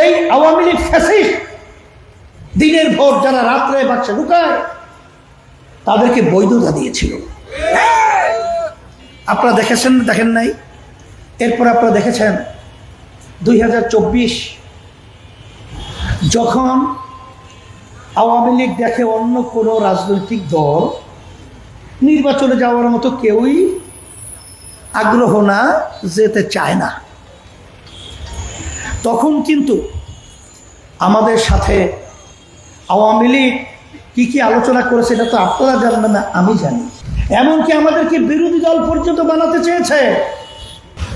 এই আওয়ামী লীগ ফ্যাসিস্ট দিনের ভোর যারা রাত্রে বাচ্চা ঢুকায়, তাদেরকে বৈধতা দিয়েছিল। আপনারা দেখেছেন, দেখেন নাই? এরপর আপনারা দেখেছেন, দুই হাজার চব্বিশ, যখন আওয়ামী লীগ দেখে অন্য কোনো রাজনৈতিক দল নির্বাচনে যাওয়ার মতো কেউই আগ্রহ না যেতে চায় না। তখন কিন্তু আমাদের সাথে আওয়ামী লীগ কী কী আলোচনা করেছে এটা তো আপনারা জানবেন না, আমি জানি। এমনকি আমাদেরকে বিরোধী দল পর্যন্ত বানাতে চেয়েছে।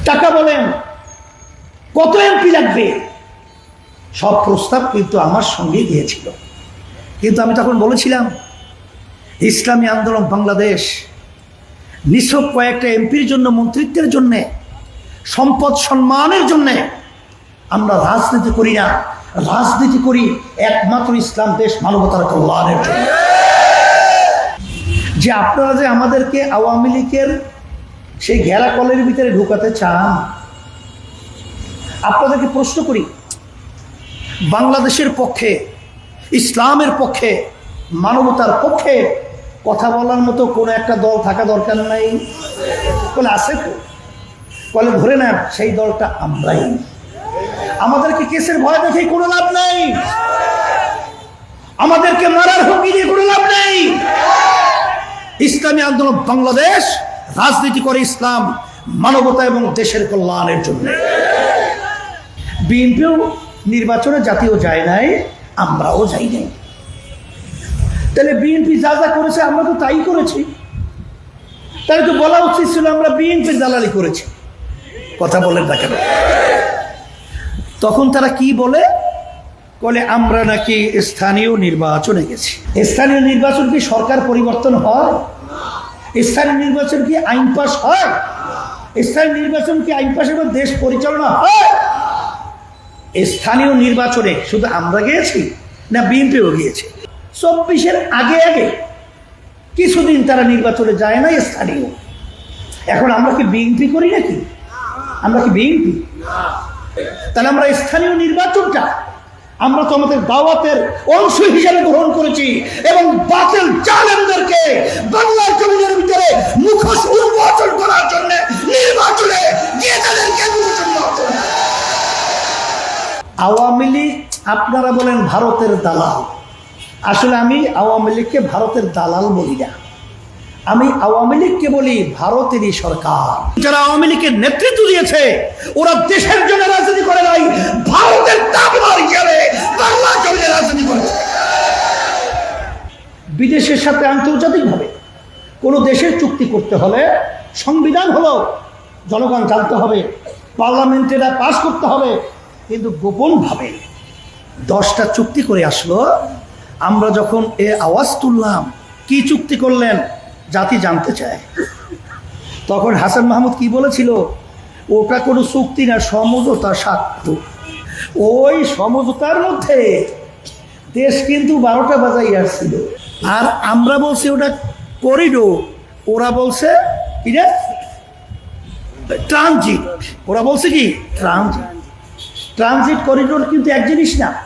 টাকা বলেন, কত এমপি লাগবে? সব প্রস্তাব কিন্তু আমার সঙ্গে গিয়েছিল কিন্তু আমি তখন বলেছিলাম, ইসলামী আন্দোলন বাংলাদেশ নিছক কয়েকটা এমপির জন্য, মন্ত্রিত্বের জন্যে, সম্পদ সম্মানের জন্যে আমরা রাজনীতি করি না। রাজনীতি করি একমাত্র ইসলাম দেশ মানবতার কল্যাণের। জন্য যে আপনারা যে আমাদেরকে আওয়ামী লীগের সেই ঘেরা কলের ভিতরে ঢুকাতে চান, আপনাদেরকে প্রশ্ন করি, বাংলাদেশের পক্ষে, ইসলামের পক্ষে, মানবতার পক্ষে কথা বলার মতো কোনো একটা দল থাকা দরকার নাই। বলে আছে তো? বলে ধরে নেন, সেই দলটা আমরাই। আমাদেরকে কেসের ভয় দেখে কোনো লাভ নাই। আমাদেরকে মারার হুমকি দিয়ে কোনো লাভ নেই। ইসলামী আন্দোলন বাংলাদেশ, রাজনীতি করে ইসলাম, মানবতা এবং দেশের কল্যাণের জন্য। বিএনপিও নির্বাচনে জাতীয় যায় নাই, আমরাও যাই নাই। তাহলে বিএনপি যা যা করেছে, আমরা তো তাই করেছি। তাহলে তো বলা উচিত ছিল আমরা বিএনপির দালালি করেছি। কথা বলেন না কেন? তখন তারা কি বলে? বলে, আমরা নাকি স্থানীয় নির্বাচনে গেছি। স্থানীয় নির্বাচন কি সরকার পরিবর্তন হয়? স্থানীয় নির্বাচন কি আইন পাস হয়? স্থানীয় নির্বাচন কি আইন এবং দেশ পরিচালনা হয়? স্থানীয় নির্বাচনে শুধু আমরা গিয়েছি না বিএনপিও গিয়েছে? চব্বিশের আগে আগে কিছুদিন তারা নির্বাচনে যায় না স্থানীয়। এখন আমরা কি বিএনপি করি নাকি? আমরা কি বিএনপি? তাহলে আমরা স্থানীয় নির্বাচনটা আমরা তো আমাদের দাওয়াতের অংশ হিসাবে গ্রহণ করেছি এবং বাতিল জালেমদেরকে বাংলার জমিনের ভিতরে মুখোশ উন্মোচন করার জন্য নির্বাচনে গিয়ে তাদেরকে আওয়ামী লীগ, আপনারা বলেন ভারতের দালাল। আসলে আমি আওয়ামী লীগকে ভারতের দালাল বলি না। আমি আওয়ামী লীগকে বলি ভারতেরই সরকার। যারা আওয়ামী লীগের নেতৃত্ব দিয়েছে, ওরা দেশের জন্য রাজনীতি করে নাই, ভারতের হিসাবে বিদেশের সাথে আন্তর্জাতিকভাবে কোনো দেশের চুক্তি করতে হলে সংবিধান হলো, জনগণ জানতে হবে পার্লামেন্টেরা পাশ করতে হবে। কিন্তু গোপনভাবে দশটা চুক্তি করে আসলো, আমরা যখন এ আওয়াজ তুললাম, কি চুক্তি করলেন? জাতি জানতে চায়। তখন হাসান মাহমুদ কি বলেছিল? ওটা কোনো চুক্তি না, সমঝোতা স্বার্থ ওই সমঝোতার মধ্যে দেশ কিন্তু বারোটা বাজাই আসছিল। আর আমরা বলছি ওটা করিডোর। ওরা বলছে রে? ট্রানজিট। ওরা বলছে কি? ট্রানজিট। ট্রানজিট করিডোর কিন্তু এক জিনিস না।